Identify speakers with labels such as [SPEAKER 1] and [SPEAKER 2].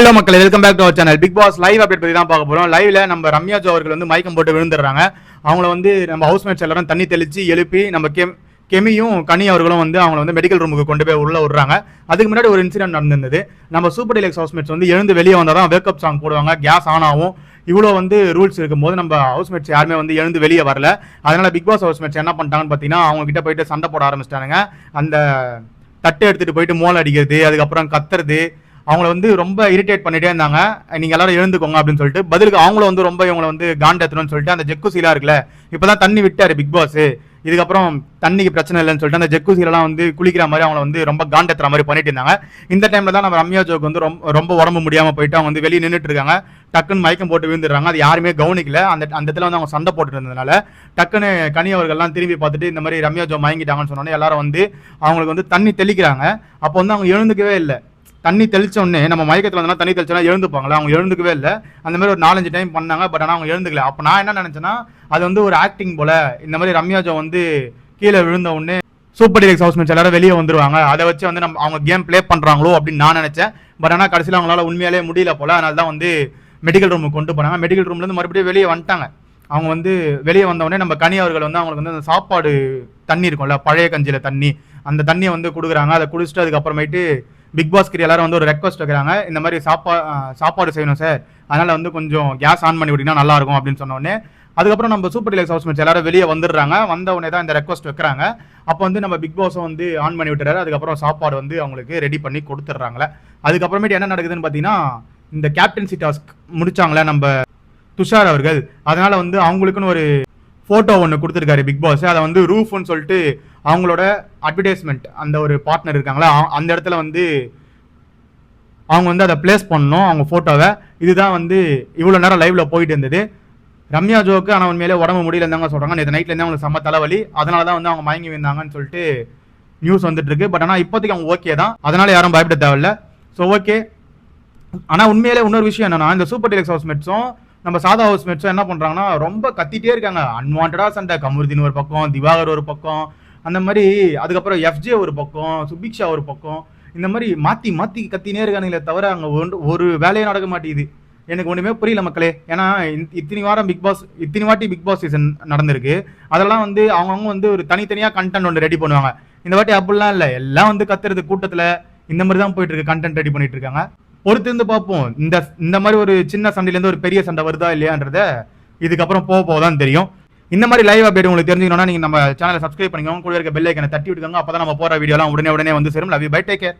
[SPEAKER 1] Hello மக்கள் welcome back to our channel Bigg Boss live update பத்தி தான் பார்க்க போறோம். லைவ்ல நம்ம ரம்யா ஜோ அவர்கள் வந்து மயக்கம் போட்டு விழுந்துடுறாங்க. அவங்கள வந்து நம்ம ஹவுஸ்மேட்ஸ் எல்லாரும் தண்ணி தெளிச்சு எழுப்பி நம்ம கெம் கெமியும் கனி அவர்களும் வந்து அவங்கள வந்து மெடிக்கல் ரூமுக்கு கொண்டு போய் உள்ள விடுறாங்க. அதுக்கு முன்னாடி ஒரு இன்சிடென்ட் நடந்திருந்தது. நம்ம சூப்பர் டிலக்ஸ் ஹவுஸ்மேட்ஸ் வந்து எழுந்து வெளியே வந்தால் தான் வேக்கப் சாங் போடுவாங்க. கேஸ் ஆன் ஆகும். இவ்வளோ வந்து ரூல்ஸ் இருக்கும்போது நம்ம ஹவுஸ்மேட்ஸ் யாருமே வந்து எழுந்து வெளியே வரல. அதனால பிக் பாஸ் ஹவுஸ்மேட்ஸ் என்ன பண்ணிட்டாங்கன்னு பார்த்தீங்கன்னா அவங்க கிட்ட போயிட்டு சண்டை போட ஆரம்பிச்சிட்டாங்க அந்த தட்டை எடுத்துகிட்டு போயிட்டு மோல் அடிக்கிறது அதுக்கப்புறம் கத்துறது அவங்கள வந்து ரொம்ப இரிட்டேட் பண்ணிட்டே இருந்தாங்க. நீங்கள் எல்லாரும் எழுந்துக்கோங்க அப்படின்னு சொல்லிட்டு. பதிலுக்கு அவங்கள வந்து ரொம்ப இவங்கள வந்து காண்டேத்தணும்னு சொல்லிட்டு அந்த ஜெக்குசீலா இருக்குல்ல இப்பதான் தண்ணி விட்டார் பிக் பாஸ் இதுக்கப்புறம் தண்ணிக்கு பிரச்சனை இல்லைன்னு சொல்லிட்டு அந்த ஜெக்குசீலாம் வந்து குளிக்கிற மாதிரி அவங்கள வந்து ரொம்ப காண்டத்துற மாதிரி பண்ணிட்டு இருந்தாங்க. இந்த டைமில் தான் நம்ம ரம்யா ஜோக்கு வந்து ரொம்ப ரொம்ப உடம்பு முடியாமல் போயிட்டு அவங்க வந்து வெளியே நின்றுட்டு இருக்காங்க. டக்குன்னு மயக்கம் போட்டு விழுந்துடுறாங்க. அது யாருமே கவனிக்கல. அந்த அந்த இடத்துல வந்து அவங்க சண்டை போட்டுட்டு இருந்ததுனால டக்குன்னு கனி அவர்கள்லாம் திரும்பி பார்த்துட்டு இந்த மாதிரி ரம்யா ஜோ மயங்கிட்டாங்கன்னு சொன்னோன்னே எல்லாரும் வந்து அவங்களுக்கு வந்து தண்ணி தெளிக்கிறாங்க. அப்போ வந்து அவங்க எழுந்துக்கவே இல்லை. தண்ணி தெளிச்ச உடனே நம்ம மயக்கத்தில் வந்தோம்னா தண்ணி தெளிச்சோன்னா எழுந்துப்பாங்களா அவங்க எழுந்துக்கவே இல்லை. அந்த மாதிரி ஒரு நாலஞ்சு டைம் பண்ணாங்க பட் ஆனால் அவங்க எழுந்துக்கல. அப்போ நான் என்ன நினச்சேன்னா அது வந்து ஒரு ஆக்டிங் போல இந்த மாதிரி ரம்யா ஜோ வந்து கீழே விழுந்த உடனே சூப்பர் டிலக்ஸ் ஹவுஸ்மேட்ஸ் எல்லாரும் வெளியே வந்துருவாங்க. அதை வச்சு வந்து நம்ம அவங்க கேம் ப்ளே பண்ணுறாங்களோ அப்படின்னு நான் நினச்சேன். பட் ஆனால் கடைசியில் அவங்களால உண்மையாலே முடியல போல. அதனால தான் வந்து மெடிக்கல் ரூமுக்கு கொண்டு போனாங்க. மெடிக்கல் ரூம்லேருந்து மறுபடியும் வெளியே வந்துட்டாங்க. அவங்க வந்து வெளியே வந்தவொடனே நம்ம கனி அவர்கள் வந்து அவங்களுக்கு வந்து அந்த சாப்பாடு தண்ணி இருக்கும்ல பழைய கஞ்சியில் தண்ணி. அந்த தண்ணியை வந்து கொடுக்குறாங்க. அதை குடிச்சிட்டு அதுக்கப்புறமேட்டு பிக் பாஸ்க்கு எல்லாரும் வந்து ஒரு ரெக்வஸ்ட் வைக்கிறாங்க. இந்த மாதிரி சாப்பா சாப்பாடு செய்யணும் சார் அதனால் வந்து கொஞ்சம் கேஸ் ஆன் பண்ணி விட்டிங்கன்னா நல்லா இருக்கும் அப்படின்னு சொன்னோடனே அதுக்கப்புறம் நம்ம சூப்பர் டிலக்ஸ் ஹவுஸ்மேட்ஸ் எல்லாரும் வெளியே வந்துடுறாங்க. வந்த உடனே தான் இந்த ரெக்வஸ்ட் வைக்கிறாங்க. அப்போ வந்து நம்ம பிக் பாஸை வந்து ஆன் பண்ணி விட்டுறாரு. அதுக்கப்புறம் சாப்பாடு வந்து அவங்களுக்கு ரெடி பண்ணி கொடுத்துட்றாங்களே. அதுக்கப்புறமேட்டு என்ன நடக்குதுன்னு பார்த்தீங்கன்னா இந்த கேப்டன்சி டாஸ்க் முடிச்சாங்களே நம்ம துஷார் அவர்கள். அதனால் வந்து அவங்களுக்குன்னு ஒரு ஃபோட்டோ ஒன்று கொடுத்துருக்காரு பிக் பாஸ் அதை வந்து ரூஃப்னு சொல்லிட்டு அவங்களோட அட்வர்டைஸ்மெண்ட் அந்த ஒரு பார்ட்னர் இருக்காங்களா அந்த இடத்துல வந்து அவங்க வந்து அதை ப்ளேஸ் பண்ணணும் அவங்க ஃபோட்டோவை இதுதான் வந்து இவ்வளோ நேரம் லைவ்ல போயிட்டு இருந்தது. ரம்யா ஜோக்கு ஆனால் உண்மையிலே உடம்பு முடியலந்தாங்க சொல்கிறாங்க நேற்று நைட்லேருந்து அவங்களுக்கு செம்ம தலைவலி. அதனால தான் வந்து அவங்க மயங்கி வந்தாங்கன்னு சொல்லிட்டு நியூஸ் வந்துட்டு இருக்கு. பட் ஆனால் இப்போதைக்கு அவங்க ஓகே தான். அதனால யாரும் பயப்பட தேவையில்ல. ஸோ ஓகே ஆனால் உண்மையிலே இன்னொரு விஷயம் என்னன்னா இந்த சூப்பர் டெலக்ஸ் ஹவுஸ் மெட்ஸும் நம்ம சாதா ஹவுஸ் மேட்ஸும் என்ன பண்ணுறாங்கன்னா ரொம்ப கத்திட்டே இருக்காங்க. அன்வான்டாக சண்டை. கமருதீன் ஒரு பக்கம் திவாகர் ஒரு பக்கம் அந்த மாதிரி அதுக்கப்புறம் எஃப்ஜே ஒரு பக்கம் சுபிக்ஷா ஒரு பக்கம் இந்த மாதிரி மாற்றி மாற்றி கத்தினே இருக்கானுங்களே தவிர அங்கே ஒன்று- ஒரு வேலையே நடக்க மாட்டேங்குது. எனக்கு ஒன்றுமே புரியல மக்களே. ஏன்னா இத்தனை வாரம் பிக் பாஸ் இத்தனை வாட்டி பிக் பாஸ் சீசன் நடந்திருக்கு. அதெல்லாம் வந்து அவங்கவுங்க வந்து ஒரு தனித்தனியாக கண்டென்ட் ஒன்று ரெடி பண்ணுவாங்க. இந்த வாட்டி அப்படிலாம் இல்லை. எல்லாம் வந்து கத்துறது கூட்டத்தில் இந்த மாதிரி தான் போயிட்டு இருக்கு கண்டென்ட் ரெடி பண்ணிட்டு இருக்காங்க. பொறுத்திருந்து பார்ப்போம். இந்த இந்த மாதிரி ஒரு சின்ன சண்டையிலேருந்து ஒரு பெரிய சண்டை வருதா இல்லையான்றத இதுக்கப்புறம் போக போக தான் தெரியும். இந்த மாதிரி லைவ் அப்டேட் உங்களுக்கு தெரிஞ்சுக்கணும்னா நீங்கள் நம்ம சேனலை சப்ஸ்கிரைப் பண்ணிக்கோங்க. கூட இருக்க பெல் ஐக்கனை தட்டி விட்டுக்கோங்க. அப்பதான் நம்ம போகிற வீடியோலாம் உடனே உடனே வந்து சேரும். Love you bye take care